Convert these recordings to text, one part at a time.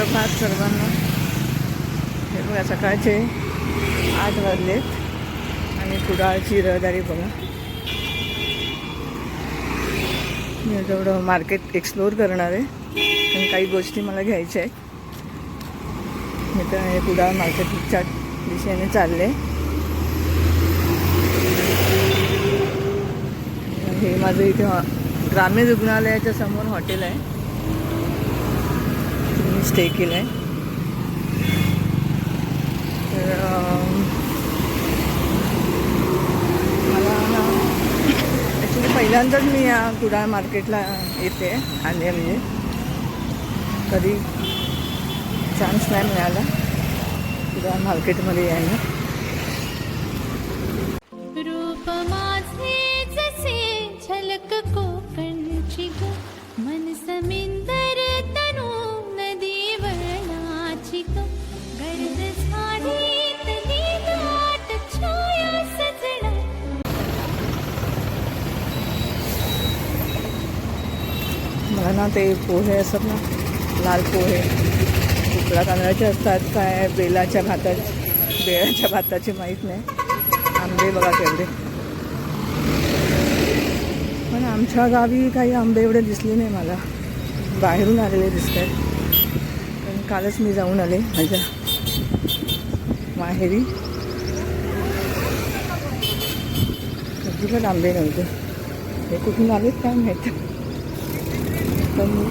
सुप्रभात सर्वांना. हे बघा सकाळचे आठ वाजलेत. आणि कुडाळची रहदारी बघा. मी आता मार्केट एक्सप्लोअर करणार आहे. पण काही गोष्टी मला घ्यायच्या आहेत. मी तर हे कुडाळ मार्केटच्या दिशेने चालले. हे माझं इथे हॉ- ग्रामीण रुग्णालयाच्या समोर हॉटेल आहे. मी स्टे केलं आहे तर मला ना ॲक्च्युली पहिल्यांदाच मी या कुडाळ मार्केटला येते आले म्हणजे कधी चान्स नाही मिळाला. कुडाळ मार्केटमध्ये यायला. मला ना ते पोहे असतात ना लाल पोहे कुकडा तांदळाचे असतात काय बेलाच्या भातात बेळाच्या भाताचे माहीत नाही. आंबे बघा तेवढे पण आमच्या गावी काही आंबे एवढे दिसले नाही मला. बाहेरून आलेले दिसत आहेत पण कालच मी जाऊन आले माझ्या माहेरी. अजिबात आंबे नव्हते हे कुठून आलेत काय माहीत?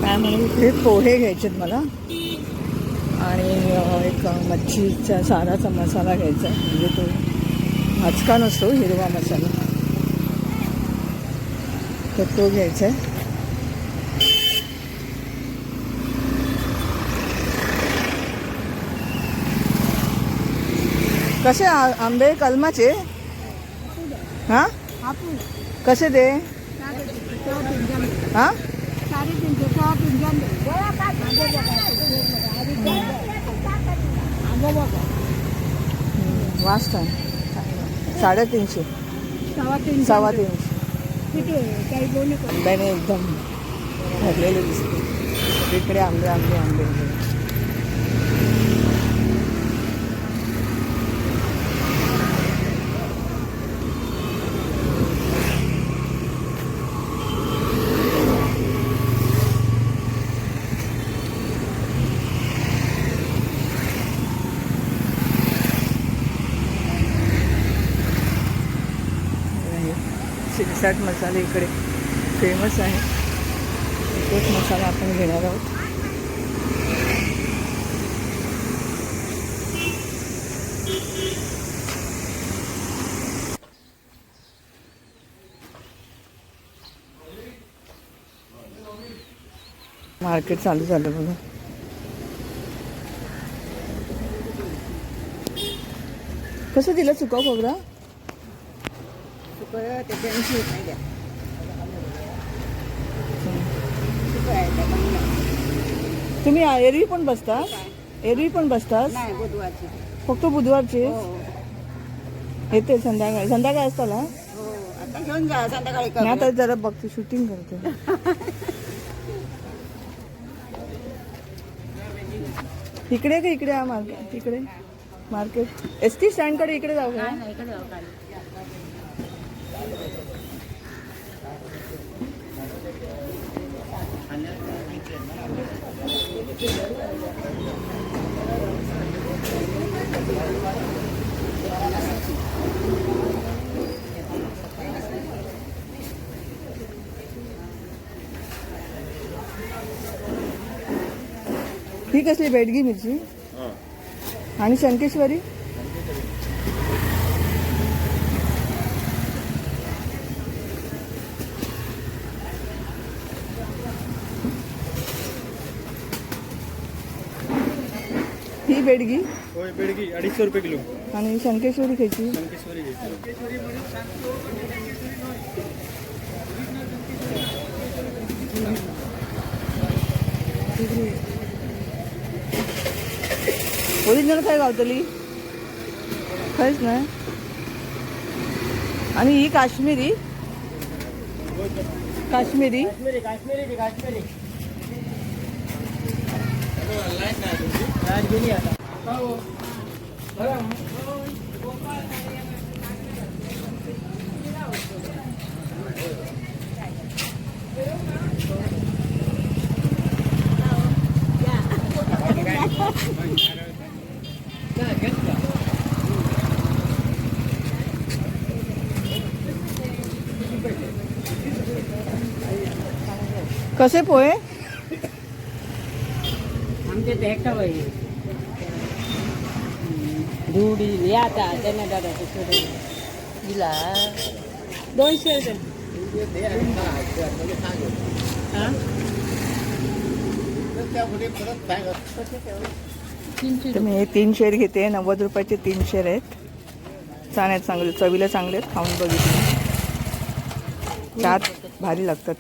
काय म्हणून हे पोहे घ्यायचेत मला. आणि एक मच्छीचा साराचा मसाला घ्यायचा आहे. म्हणजे तो भाजका नसतो हिरवा मसाला. तर तो घ्यायचा आहे. कसे आंबे कलमाचे? हां? कसे दे? हां? वाजता साडेतीनशे. सव्वा तीनशे आंब्याने एकदम भरलेले दिसते. इकडे आंबे आंबे आंबे. चाट मसाले इकडे. फेमस आहे. तोच मसाला आपण घेणार आहोत. मार्केट चालू झालं बघा. कसं दिलं चुका खोबरा? तुम्ही एरवी पण बसता? एरवी पण बसतास? नाही बुधवारची. फक्त बुधवारचे? हो येते संध्याकाळी. संध्याकाळी असताना हो? आता घेऊन जा संध्याकाळी मी आता. जरा बघते शूटिंग करते. इकडे का इकडे हा मार्केट? इकडे? मार्केट? एस टी स्टँडकडे इकडे जाऊ का? नाही, इकडे जाऊ खाली. ही कसली बेडगी मिरची? आणि शंकेश्वरी? ही बेडगी होय बेडगी अडीचशे रुपये किलो. आणि शंकेश्वरी खायची शंकेश्वरी घ्यायची. ओरिजिनल काय गावतली? खरंच नाही आणि ही काश्मीरी? काश्मीरी? काश्मीरी काश्मीरी काश्मीरी. कसे पोहे आमचे ते एकटा पाहिजे धुडी या आता त्यांना दादा दिला दोनशे रुपये. हा? हे तीन शेर घेते. नव्वद रुपयाचे तीन शेर आहेत. छान आहेत चांगले चवीला चांगले आहेत. खाऊन बघितले. चहात भारी लागतात.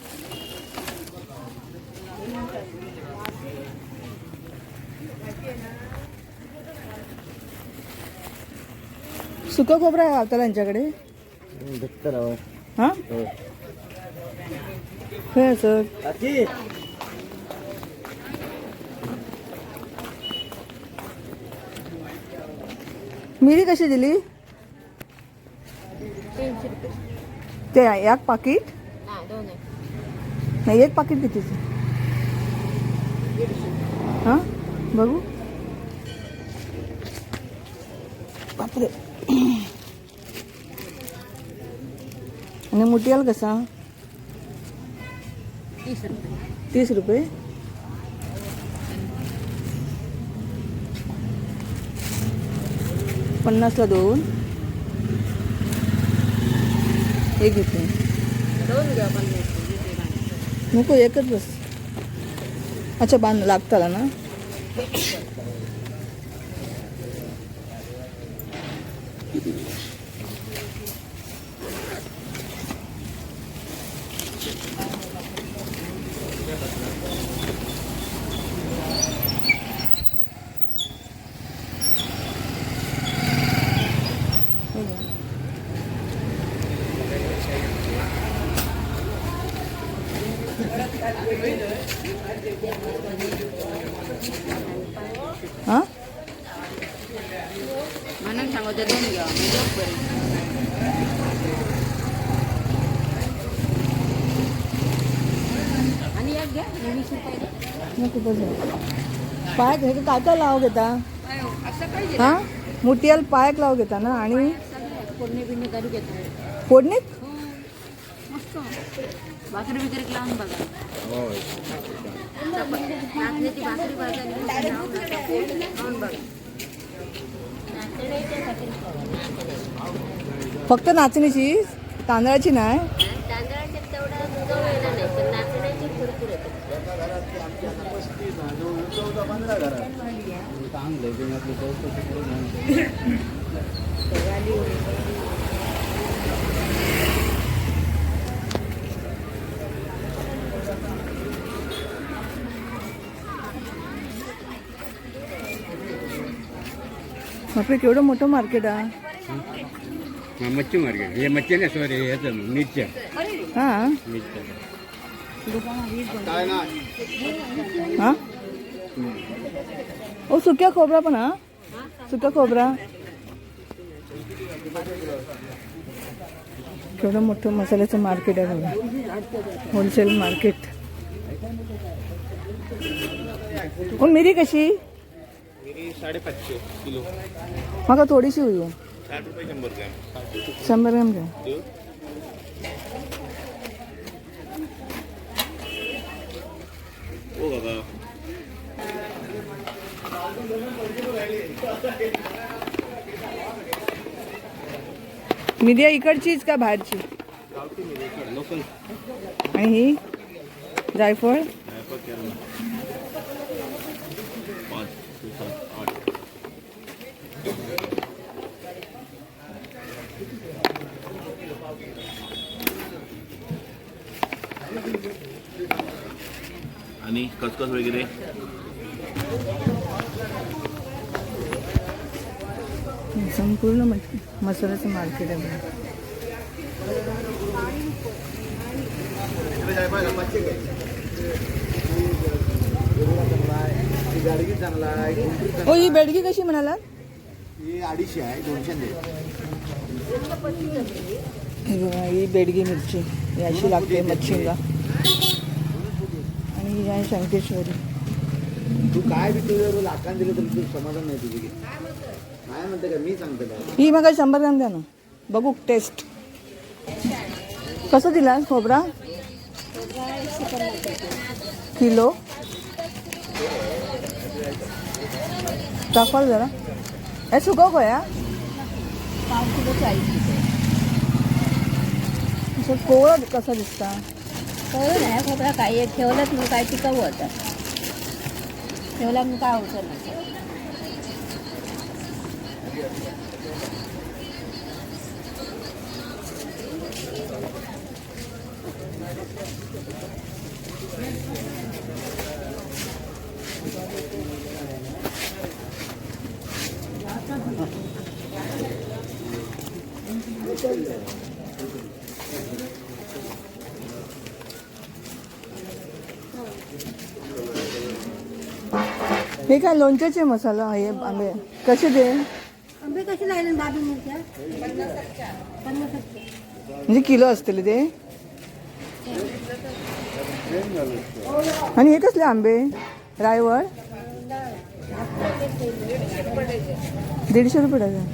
सुकं खोबरं आहे त्यांच्याकडे? हां? काय सर मिरी कशी दिली? ते एक पाकिट? नाही एक पाकिट कितीचं? हां? बघू. बापरे. आणि मुटियाल कसा तीस रुपये. पन्नासला दोन. एक घेते. नको एकच बस. अच्छा बांध लागताला ना हां म्हणून सांगतो दोन घ्या मी दोन करेन आणि एक घ्या आणि वीस रुपये द्या. पाय हे काय काय लाव घेता? काय हो, हां पायक लाव घेता ना? आणि? फोडणी बिडणी करू फोडणीत? भाकरी बिकरी लावून बघा फक्त नाचणीची तांदळाची नाही तांदळाचे तेवढा चव येणार नाही पण नाचण्याची कुरकुर येते बापरे केवढं मोठं मार्केट आहे. हा, मच्छी मार्केट. हे मच्छी नाही सॉरी ह्याचं मिरच्या. हां? मिरच्या. हां? ओ सुक्या खोबरा पण हा? सुक्या खोबरा केवढं मोठं मसाल्याचं मार्केट आहे बघा. होलसेल मार्केट मिरी कशी? साडेपाचशे किलो. थोडीशी होई साठ रुपये शंभर ग्रॅम. शंभर ग्रॅम घ्या. देऊ मिरिया इकडचीच का बाहेरची? आणि ही? जायफळ? आणि कसकस वगैरे? संपूर्ण मस- मसाल्याचं मार्केट आहे. ही हो बेडगी कशी म्हणाला ही अडीचशे आहे दोनशे हे ही बेडगी मिरची. ही अशी लागते मच्छिंगा आणि ही आहे शंकेश्वरी. तू काय बी तुझ्या लाखान दिलं तरी तुझं समाधान नाही तुझे. काय म्हणते का? मी सांगतो काय? ही मग शंभर ग्राम द्या ना. बघू टेस्ट कसं दिला खोबरा? किलो. दाखवाल जरा. हे सुकव का या. पाव किलो चाळीस असं कोवळा कसा दिसता? कळलं नाही खोबरा काय ठेवलं मग काय टिकाऊ होतं ठेवला मग काय होतं? नाही हे काय लोणच्याचे मसाला हे आंबे? कसे दे? आंबे कसे लागले बाबी मिरच्या? पन्नास म्हणजे किलो असतील ते? आणि हे कसले आंबे? रायवळ? दीडशे रुपये डझन.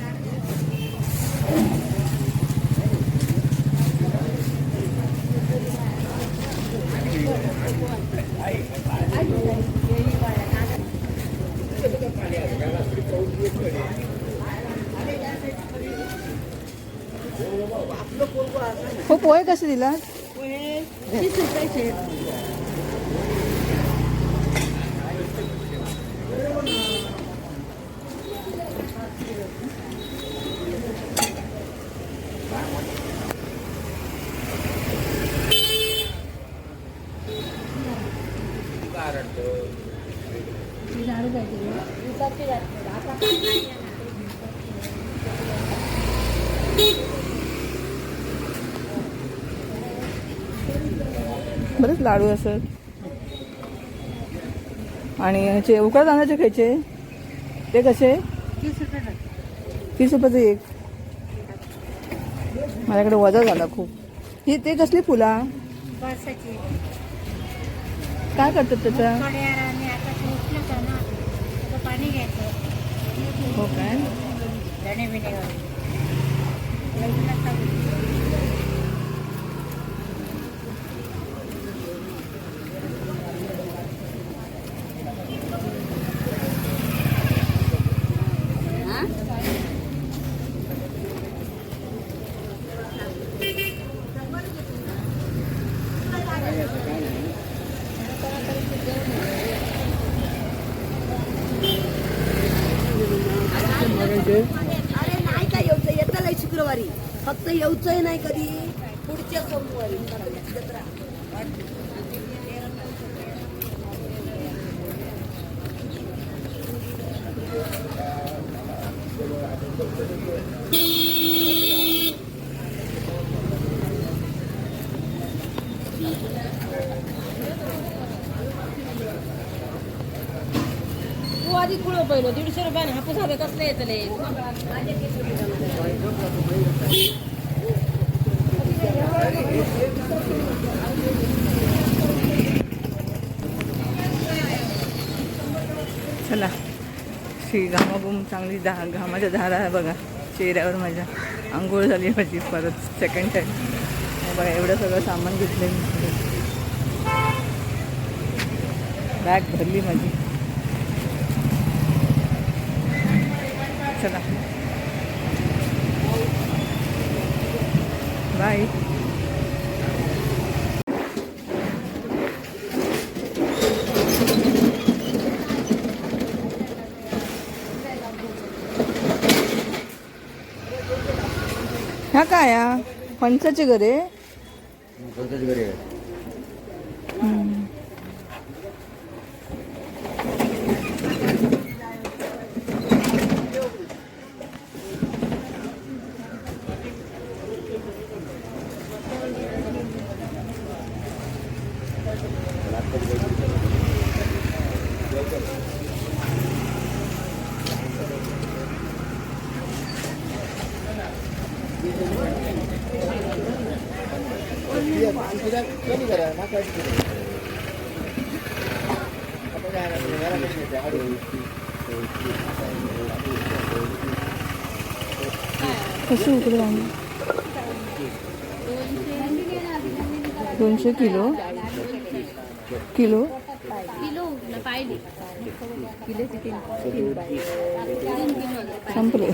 हो पोहे कसे दिला? तीस रुपयाचे. लाडू असत आणि ह्याचे उकळा तांदळाचे खायचे. ते कसे? तीस रुपये तीस रुपयाचे एक. माझ्याकडे वजा झाला खूप. ही ते कसली फुला? काय करतात त्याच्या? त्याचं हो काय? धणे अरे नाही काय येऊचं? येतं नाही शुक्रवारी. फक्त येऊचंही नाही कधी. पुढच्या सोमवारी. जत्रा आधी दीडशे रुपयाने हापूस हवे कसले येतले? चला. श्री घामाबूम चांगली दहा घामाच्या धारा आहे बघा. चेहऱ्यावर माझ्या. आंघोळ झाली माझी परत सेकंड टाईम बघा एवढं सगळं सामान घेतलं मी. बॅग भरली माझी. चला बाय ह्या काय हा? फणसाचे घरे कोणत्याच घरी आहे कमी कशी उकडे दोनशे किलो किलो संपले.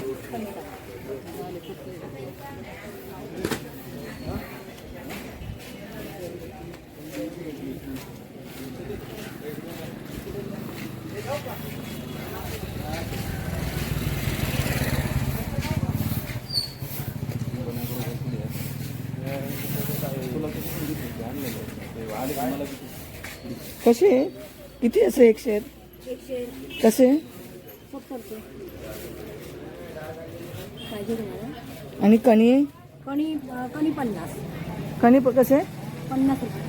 कसे किती असं एक शेर कसे? आणि कणी? कणी कणी पन्नास. कणी कसे? पन्नास रुपये.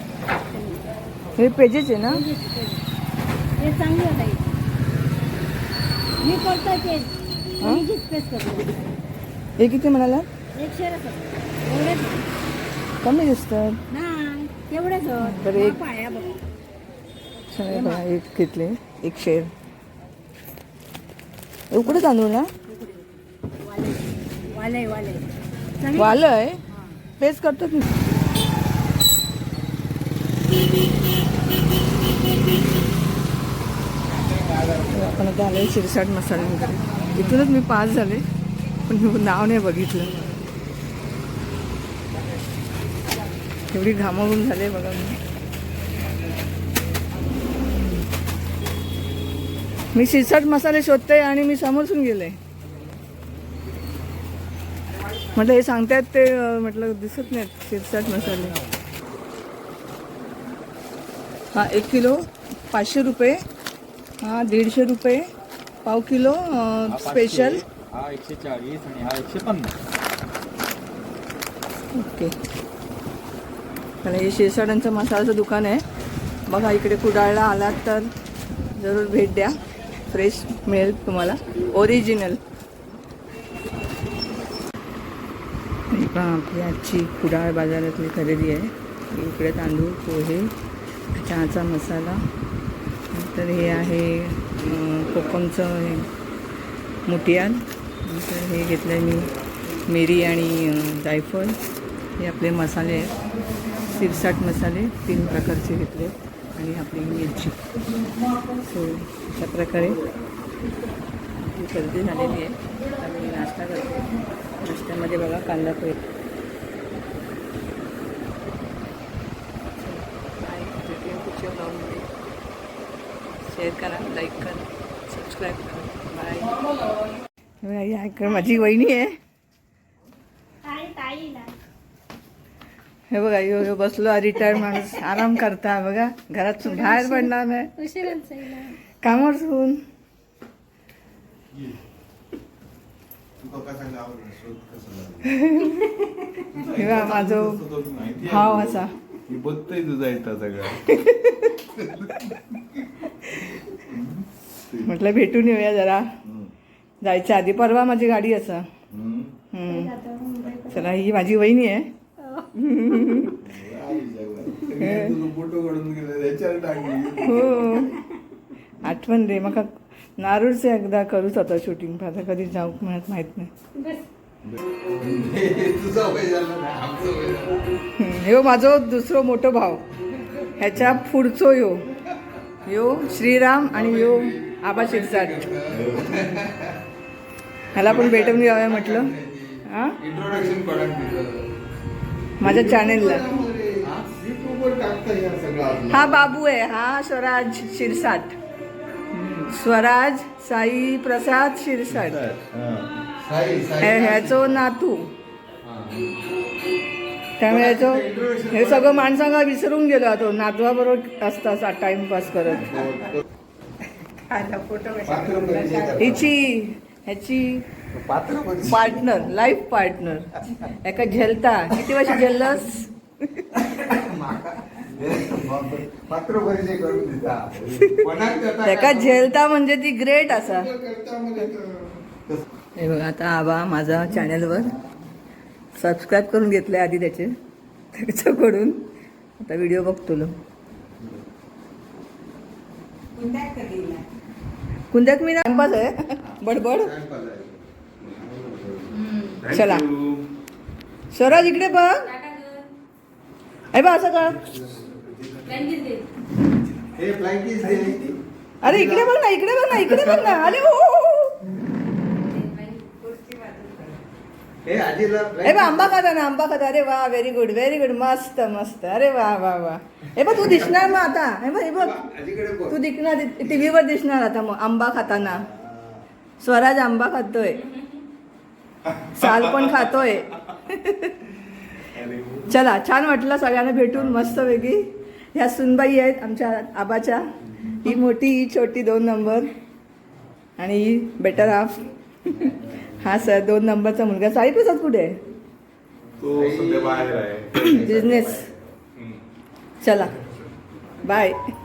हे पेजेस आहे ना? ते चांगली होता मी करतोय ते. कणीचीच पेस्ट करतो हे किती म्हणाला? एक शेर एवढेच कमी दिसतात. तर एक- पाया बघ. सगळे बघा, एक घेतले एक शेर उकडे तांदूळ ना? वालय वालय चांगली वालं आहे? पेस्ट ना आपण आता आलोय शिरसाट मसाल्यांकडे. इथूनच मी पास झाले पण नाव नाही बघितलं. एवढी घामाघूम झाले बघा मी. मी शिरसाट मसाले शोधते आणि मी समोरसून गेले. म्हटलं हे सांगतायत ते म्हटलं दिसत नाहीत शिरसाट मसाले. हा एक किलो पाचशे रुपये. हा दीडशे रुपये. पाव किलो स्पेशल हा एकशे चाळीस आणि हा एकशे पन्नास. ओके. आणि हे शिरसाटांचं मसाल्याचं दुकान आहे. बघा इकडे कुडाळला आलात तर जरूर भेट द्या. फ्रेश मिळेल तुम्हाला. ओरिजिनल पहा आपली आजची कुडाळ बाजारातली खरेदी आहे. इकडे तांदूळ पोहे चहाचा मसाला. तर हे आहे कोकमचं हे मुटियाल नंतर हे घेतलं आहे मी मिरी आणि जायफळ. हे आपले मसाले आहेत. सिरसाट मसाले तीन प्रकारचे घेतले आणि आपली मिरची. सो अशा प्रकारे ही झालेली आहे. आता मी नाश्ता करते. नाश्त्यामध्ये बघा कांदा पोहे. शेअर करा लाईक करा सबस्क्राईब करा. बाय माझी वहिनी आहे. हे बघा यो यो बसलो रिटायर्ड माणूस आराम करता बघा घरात बाहेर पडणार नाही. कामावर सोडून हे माझो भाव असा. बघतोय तुझा येता सगळं म्हटलं भेटून येऊया जरा. जायच्या आधी परवा माझी गाडी असा. हम्म. चला ही माझी वहिनी आहे. हो. आठवण रे मग नारूरचे एकदा करूच आता शूटिंग आता कधी जाऊ म्हणत माहीत नाही. तुझा ह्यो माझो दुसरो मोठो भाव. ह्याच्या पुढचो यो. यो श्रीराम आणि यो आबा शिरसाट. ह्याला पण भेटून घ्यावं म्हटलं. हा? इंट्रोडक्शन माझ्या चॅनेलला हा बाबू आहे. हा स्वराज शिरसाट. स्वराज साई प्रसाद शिरसाट. ह्याचो नातू. त्यामुळे ह्याचो हे सगळं माणसांना विसरून गेलो तो नातवा बरोबर असता टाइमपास करत. हिची ह्याची पात्र पार्टनर लाईफ पार्टनर. एका झेलता. किती वर्ष झेललंस? त्याचा एका झेलता म्हणजे ती ग्रेट असा. म्हणजे हे बघा आता आबा माझा चॅनलवर सबस्क्राईब करून घेतलं आधी त्याचे. त्याच्याकडून. आता व्हिडिओ बघतो लो कुंद्यात मी टाइमपास आहे. बडबड. चला. स्वराज इकडे बघ. अरे बा असं का? हे अरे इकडे बघ ना इकडे बघ ना इकडे बघ ना. अरे हो, हो आजीला ए बा आंबा खाता ना आंबा खाता अरे वा व्हेरी गुड व्हेरी गुड मस्त मस्त. अरे वा वा वा. हे बघ तू दिसणार मग आता. हे बघ हे बघ. तू दिसणार टीव्हीवर दिसणार आता मग आंबा खाताना. स्वराज आंबा खातोय. साल पण खातोय. चला छान वाटलं सगळ्यांना भेटून मस्त वेगळी ह्या सुनबाई आहेत आमच्या आबाच्या. ही मोठी ही छोटी दोन नंबर. आणि ही बेटर हाफ हा सर दोन नंबरचा मुलगा. साई प्रसाद कुठे? आहे तो सध्या बाहेर आहे. बिझनेस चला. बाय